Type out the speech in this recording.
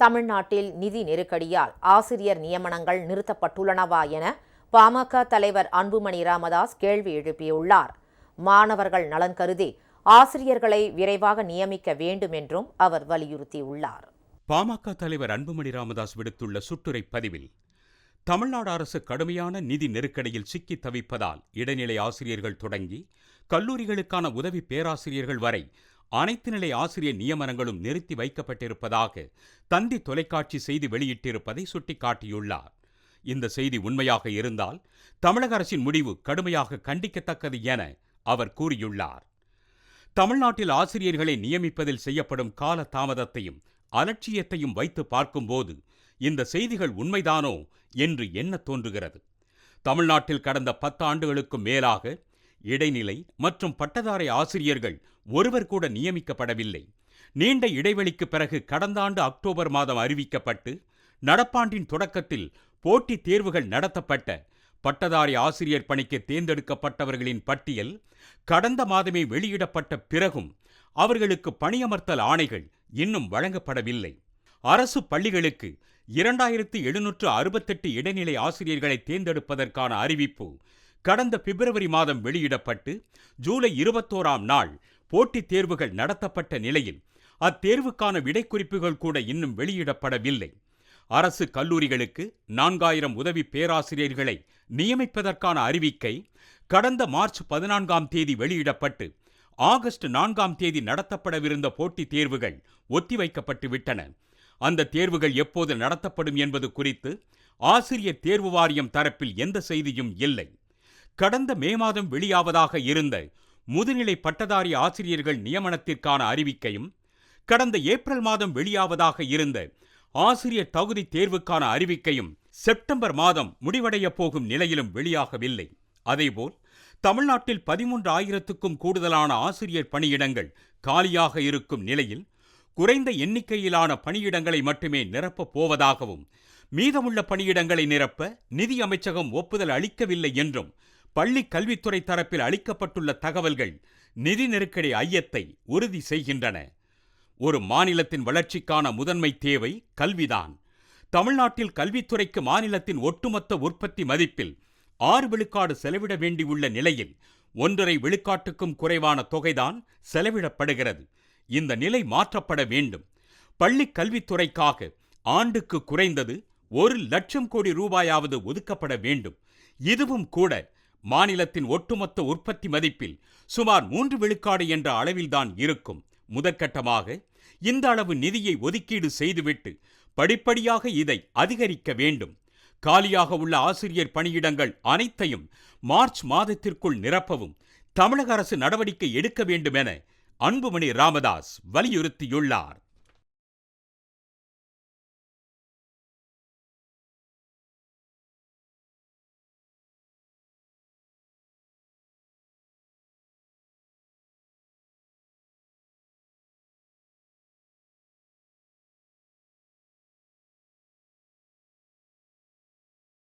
தமிழ்நாட்டில் நிதி நெருக்கடியால் ஆசிரியர் நியமனங்கள் நிறுத்தப்பட்டுள்ளனவா என பாமக தலைவர் அன்புமணி ராமதாஸ் கேள்வி எழுப்பியுள்ளார். மாணவர்கள் நலன் கருதி ஆசிரியர்களை விரைவாக நியமிக்க வேண்டும் என்றும் அவர் வலியுறுத்தியுள்ளார். பாமக தலைவர் அன்புமணி ராமதாஸ் விடுத்துள்ள சுட்டுரை பதிவில் தமிழ்நாடு அரசு கடுமையான நிதி நெருக்கடியில் சிக்கி தவிப்பதால் இடைநிலை ஆசிரியர்கள் தொடங்கி கல்லூரிகளுக்கான உதவி பேராசிரியர்கள் வரை அனைத்து நிலை ஆசிரியர் நியமனங்களும் நிறுத்தி வைக்கப்பட்டிருப்பதாக தந்தி தொலைக்காட்சி செய்தி வெளியிட்டிருப்பதை சுட்டிக்காட்டியுள்ளார். இந்த செய்தி உண்மையாக இருந்தால் தமிழக அரசின் முடிவு கடுமையாக கண்டிக்கத்தக்கது என அவர் கூறியுள்ளார். தமிழ்நாட்டில் ஆசிரியர்களை நியமிப்பதில் செய்யப்படும் கால தாமதத்தையும் அலட்சியத்தையும் வைத்து பார்க்கும்போது இந்த செய்திகள் உண்மைதானோ என்று எண்ண தோன்றுகிறது. தமிழ்நாட்டில் கடந்த பத்து ஆண்டுகளுக்கும் மேலாக இடைநிலை மற்றும் பட்டதாரி ஆசிரியர்கள் ஒருவர் கூட நியமிக்கப்படவில்லை. நீண்ட இடைவெளிக்கு பிறகு கடந்த ஆண்டு அக்டோபர் மாதம் அறிவிக்கப்பட்டு நடப்பாண்டின் தொடக்கத்தில் போட்டித் தேர்வுகள் நடத்தப்பட்ட பட்டதாரி ஆசிரியர் பணிக்கு தேர்ந்தெடுக்கப்பட்டவர்களின் பட்டியல் கடந்த மாதமே வெளியிடப்பட்ட பிறகும் அவர்களுக்கு பணியமர்த்தல் ஆணைகள் இன்னும் வழங்கப்படவில்லை. அரசு பள்ளிகளுக்கு இரண்டாயிரத்து எழுநூற்று அறுபத்தெட்டு இடைநிலை ஆசிரியர்களை தேர்ந்தெடுப்பதற்கான அறிவிப்பு கடந்த பிப்ரவரி மாதம் வெளியிடப்பட்டு ஜூலை இருபத்தோராம் நாள் போட்டித் தேர்வுகள் நடத்தப்பட்ட நிலையில் அத்தேர்வுக்கான விடைக்குறிப்புகள் கூட இன்னும் வெளியிடப்படவில்லை. அரசு கல்லூரிகளுக்கு நான்காயிரம் உதவி பேராசிரியர்களை நியமிப்பதற்கான அறிவிக்கை கடந்த மார்ச் பதினான்காம் தேதி வெளியிடப்பட்டு ஆகஸ்ட் நான்காம் தேதி நடத்தப்படவிருந்த போட்டித் தேர்வுகள் ஒத்திவைக்கப்பட்டு விட்டன அந்த தேர்வுகள் எப்போது நடத்தப்படும் என்பது குறித்து ஆசிரியர் தேர்வு வாரியம் தரப்பில் எந்த செய்தியும் இல்லை. கடந்த மே மாதம் வெளியாவதாக இருந்த முதுநிலை பட்டதாரி ஆசிரியர்கள் நியமனத்திற்கான அறிவிக்கையும் கடந்த ஏப்ரல் மாதம் வெளியாவதாக இருந்த ஆசிரியர் தகுதி தேர்வுக்கான அறிவிக்கையும் செப்டம்பர் மாதம் முடிவடையப் போகும் நிலையிலும் வெளியாகவில்லை. அதேபோல் தமிழ்நாட்டில் பதிமூன்று ஆயிரத்துக்கும் கூடுதலான ஆசிரியர் பணியிடங்கள் காலியாக இருக்கும் நிலையில் குறைந்த எண்ணிக்கையிலான பணியிடங்களை மட்டுமே நிரப்பப் போவதாகவும் மீதமுள்ள பணியிடங்களை நிரப்ப நிதி அமைச்சகம் ஒப்புதல் அளிக்கவில்லை என்றும் பள்ளி கல்வித்துறை தரப்பில் அளிக்கப்பட்டுள்ள தகவல்கள் நிதி நெருக்கடி ஐயத்தை உறுதி செய்கின்றன. ஒரு மாநிலத்தின் வளர்ச்சிக்கான முதன்மை தேவை கல்விதான். தமிழ்நாட்டில் கல்வித்துறைக்கு மாநிலத்தின் ஒட்டுமொத்த உற்பத்தி மதிப்பில் ஆறு விழுக்காடு செலவிட வேண்டியுள்ள நிலையில் ஒன்றரை விழுக்காட்டுக்கும் குறைவான தொகைதான் செலவிடப்படுகிறது. இந்த நிலை மாற்றப்பட வேண்டும். பள்ளி கல்வித்துறைக்காக ஆண்டுக்கு குறைந்தது ஒரு லட்சம் கோடி ரூபாயாவது ஒதுக்கப்பட வேண்டும். இதுவும் கூட மாநிலத்தின் ஒட்டுமொத்த உற்பத்தி மதிப்பில் சுமார் மூன்று விழுக்காடு என்ற அளவில்தான் இருக்கும். முதற்கட்டமாக இந்த அளவு நிதியை ஒதுக்கீடு செய்துவிட்டு படிப்படியாக இதை அதிகரிக்க வேண்டும். காலியாக உள்ள ஆசிரியர் பணியிடங்கள் அனைத்தையும் மார்ச் மாதத்திற்குள் நிரப்பவும் தமிழக அரசு நடவடிக்கை எடுக்க வேண்டும் என அன்புமணி ராமதாஸ் வலியுறுத்தியுள்ளார்.